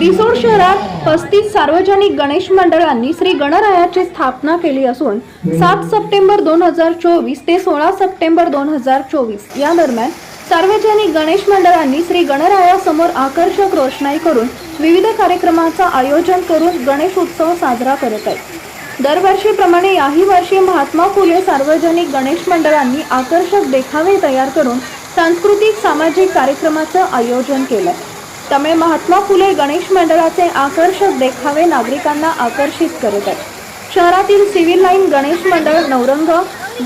रिसोड शहरात पस्तीस सार्वजनिक गणेश मंडळांनी श्री गणरायाची स्थापना केली असून सात सप्टेंबर दोन हजार चोवीस ते सोळा सप्टेंबर दोन हजार चोवीस या दरम्यान सार्वजनिक गणेश मंडळांनी श्री गणरायासमोर आकर्षक रोषणाई करून विविध कार्यक्रमाचं आयोजन करून गणेश उत्सव साजरा करत आहेत दरवर्षीप्रमाणे याही वर्षी महात्मा फुले सार्वजनिक गणेश मंडळांनी आकर्षक देखावे तयार करून सांस्कृतिक सामाजिक कार्यक्रमाचं आयोजन केलं. त्यामुळे महात्मा फुले गणेश मंडळाचे आकर्षक देखावे नागरिकांना आकर्षित करत आहेत. शहरातील सिव्हिल लाईन गणेश मंडळ नवरंग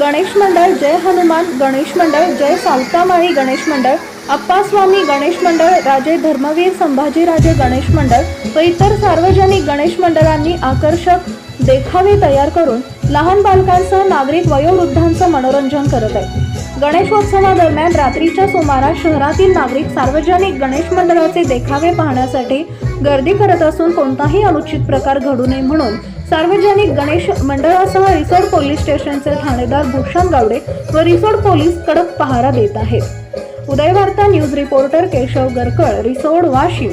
गणेश मंडळ जय हनुमान गणेश मंडळ जय सावतामाळी गणेश मंडळ अप्पास्वामी गणेश मंडळ राजे धर्मवीर संभाजीराजे गणेश मंडळ व इतर सार्वजनिक गणेश मंडळांनी आकर्षक देखावे तयार करून लहान बालकांसह नागरिक वयोवृद्धांचं मनोरंजन करत आहेत. गणेशोत्सवादरम्यान रात्रीच्या सुमारास शहरातील नागरिक सार्वजनिक गणेश मंडळाचे देखावे पाहण्यासाठी गर्दी करत असून कोणताही अनुचित प्रकार घडू नये म्हणून सार्वजनिक गणेश मंडळासह रिसोड पोलीस स्टेशनचे ठाणेदार भूषण गावडे व रिसोड पोलीस कडक पहारा देत आहेत. Udayvarta news reporter Keshav Garkal Risod Washim.